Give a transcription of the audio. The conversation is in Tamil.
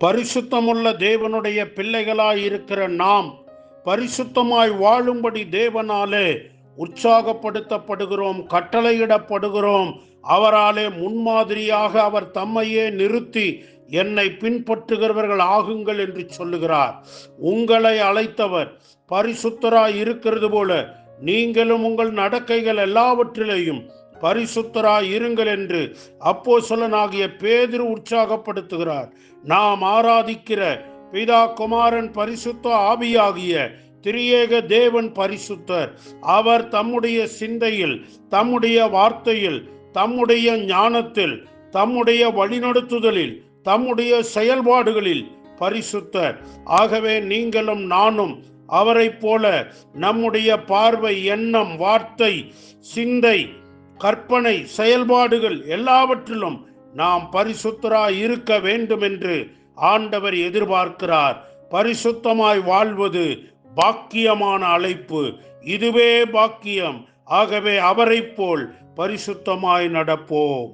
பரிசுத்தமுள்ள தேவனுடைய பிள்ளைகளாய் இருக்கிற நாம் பரிசுத்தமாய் வாழும்படி தேவனாலே உற்சாகப்படுத்தப்படுகிறோம் கட்டளையிடப்படுகிறோம். அவராலே முன்மாதிரியாக அவர் தம்மையே நிறுத்தி என்னை பின்பற்றுகிறவர்கள் ஆகுங்கள் என்று சொல்லுகிறார். உங்களை அழைத்தவர் பரிசுத்தராய் இருக்கிறது போல நீங்களும் உங்கள் நடக்கைகள் எல்லாவற்றிலேயும் பரிசுத்தராய் இருங்கள் என்று அப்போ சொல்லனாகிய பேதிரு உற்சாகப்படுத்துகிறார். நாம் ஆராதிக்கிற பிதா குமாரன் பரிசுத்த ஆவியாகிய திரியேக தேவன் பரிசுத்தர். அவர் தம்முடைய சிந்தையில் தம்முடைய வார்த்தையில் தம்முடைய ஞானத்தில் தம்முடைய வழிநடத்துதலில் தம்முடைய செயல்பாடுகளில் பரிசுத்தர். ஆகவே நீங்களும் நானும் அவரைப் போல நம்முடைய பார்வை எண்ணம் வார்த்தை சிந்தை கற்பனை செயல்பாடுகள் எல்லாவற்றிலும் நாம் பரிசுத்தராய் இருக்க வேண்டும் என்று ஆண்டவர் எதிர்பார்க்கிறார். பரிசுத்தமாய் வாழ்வது பாக்கியமான அழைப்பு. இதுவே பாக்கியம். ஆகவே அவரைப் போல் பரிசுத்தமாய் நடப்போம்.